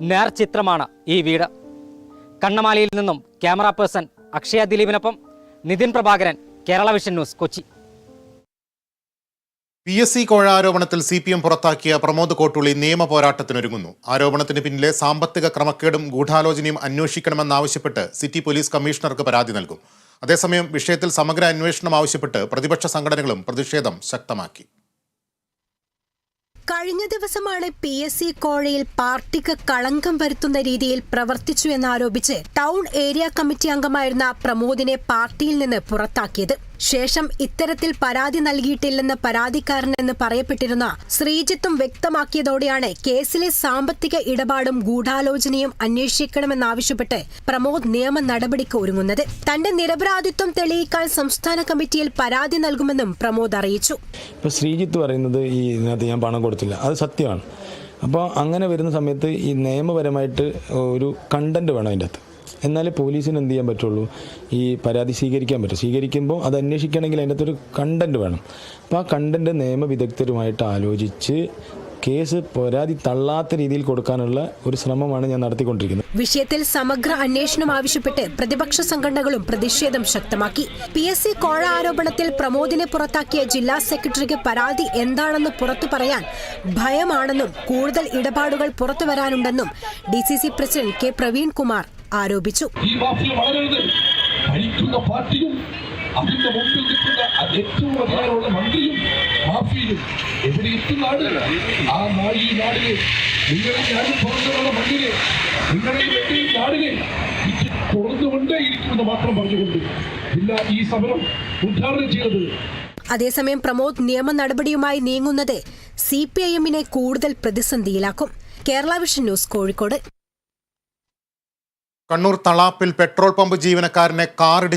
നേർചിത്രമാണ് ഈ വീട്. കണ്ണമാലിയിൽ നിന്നും camera person Akshaya ദിലീപിനൊപ്പം Nithin Prabhakaran Kerala Vision News Kochi. P S C കോഴ ആരോപണത്തിൽ സി പി എം പുറത്താക്കിയ പ്രമോദ് കോട്ടുള്ളി നിയമ പോരാട്ടത്തിനൊരുങ്ങുന്നു. ആരോപണത്തിന് പിന്നിലെ സാമ്പത്തിക ക്രമക്കേടും ഗൂഢാലോചനയും അന്വേഷിക്കണമെന്നാവശ്യപ്പെട്ട് സിറ്റി പോലീസ് കമ്മീഷണർക്ക് പരാതി നൽകും. അതേസമയം വിഷയത്തിൽ സമഗ്ര അന്വേഷണം ആവശ്യപ്പെട്ട് പ്രതിപക്ഷ സംഘടനകളും പ്രതിഷേധം ശക്തമാക്കി. കഴിഞ്ഞ ദിവസമാണ് പി എസ് സി കോഴയിൽ പാർട്ടിക്ക് കളങ്കം വരുത്തുന്ന രീതിയിൽ പ്രവർത്തിച്ചു എന്നാരോപിച്ച് ടൗൺ ഏരിയ കമ്മിറ്റി അംഗമായിരുന്ന പ്രമോദിനെ പാർട്ടിയിൽ നിന്ന് പുറത്താക്കിയത്. ശേഷം ഇത്തരത്തിൽ പരാതി നൽകിയിട്ടില്ലെന്ന് പരാതിക്കാരനെന്ന് പറയപ്പെട്ടിരുന്ന ശ്രീജിത്തും വ്യക്തമാക്കിയതോടെയാണ് കേസിലെ സാമ്പത്തിക ഇടപാടും ഗൂഢാലോചനയും അന്വേഷിക്കണമെന്നാവശ്യപ്പെട്ട് പ്രമോദ് നിയമ നടപടിക്ക് ഒരുങ്ങുന്നത്. തന്റെ നിരപരാധിത്വം തെളിയിക്കാൻ സംസ്ഥാന കമ്മിറ്റിയിൽ പരാതി നൽകുമെന്നും പ്രമോദ് അറിയിച്ചു. ഇപ്പോൾ ശ്രീജിത്ത് പറയുന്നത് ഈ ഇതിനകത്ത് ഞാൻ പണം കൊടുത്തില്ല. അത് സത്യമാണ്. അപ്പോൾ അങ്ങനെ വരുന്ന സമയത്ത് ഈ നിയമപരമായിട്ട് ഒരു കണ്ടന്റ് വേണം അതിന്റെ അകത്ത്. എന്നാലേ പോലീസിന് എന്ത് ചെയ്യാൻ പറ്റുള്ളൂ? ഈ പരാതി സ്വീകരിക്കാൻ പറ്റും. സ്വീകരിക്കുമ്പോൾ അത് അന്വേഷിക്കണമെങ്കിൽ അതിന്റെ അകത്തൊരു കണ്ടന്റ് വേണം. അപ്പോൾ ആ കണ്ടന്റ് നിയമവിദഗ്ധരുമായിട്ട് ആലോചിച്ച് കേസ് പരാതി തള്ളാത്ത രീതിയിൽ കൊടുക്കാനുള്ള ഒരു ശ്രമമാണ് ഞാൻ നടത്തിക്കൊണ്ടിരിക്കുന്നത്. വിഷയത്തിൽ സമഗ്ര അന്വേഷണം ആവശ്യപ്പെട്ട് പ്രതിപക്ഷ സംഘടനകളും പ്രതിഷേധം ശക്തമാക്കി. പി എസ് സി കോഴ ആരോപണത്തിൽ പ്രമോദിനെ പുറത്താക്കിയ ജില്ലാ സെക്രട്ടറിക്ക് പരാതി എന്താണെന്ന് പുറത്തു പറയാൻ ഭയമാണെന്നും കൂടുതൽ ഇടപാടുകൾ പുറത്തു വരാനുണ്ടെന്നും D C C president K Praveen Kumar ആരോപിച്ചു. ഈ മാഫിയ വളരരുത്. ഭരിക്കുന്ന പാർട്ടിയും അതിന്റെ മുമ്പിൽ നിൽക്കുന്ന അ- ഏറ്റവും അധികാരമുള്ള മന്ത്രിയും മാഫിയയും എവിടെ എത്തുന്നാട് ആ നാട് ഈ നാടിനെ നിങ്ങളെ ഞാനും പുറത്തുള്ള മണ്ണിനെ നിങ്ങളെ വേണ്ടി ഈ നാടിനെ ഇത് തുടർന്നുകൊണ്ടേയിരിക്കുമെന്ന് മാത്രം പറഞ്ഞുകൊണ്ട് ഇല്ല ഈ സമരം ഉദ്ഘാടനം ചെയ്തത് അതേസമയം പ്രമോദ് നിയമ നടപടിയുമായി നീങ്ങുന്നത് സി പി ഐ എമ്മിനെ കൂടുതൽ പ്രതിസന്ധിയിലാക്കും. Kerala Vision News Kozhikode. Kannur തളാപ്പിൽ പെട്രോൾ പമ്പ് ജീവനക്കാരനെ കാറിടിച്ച്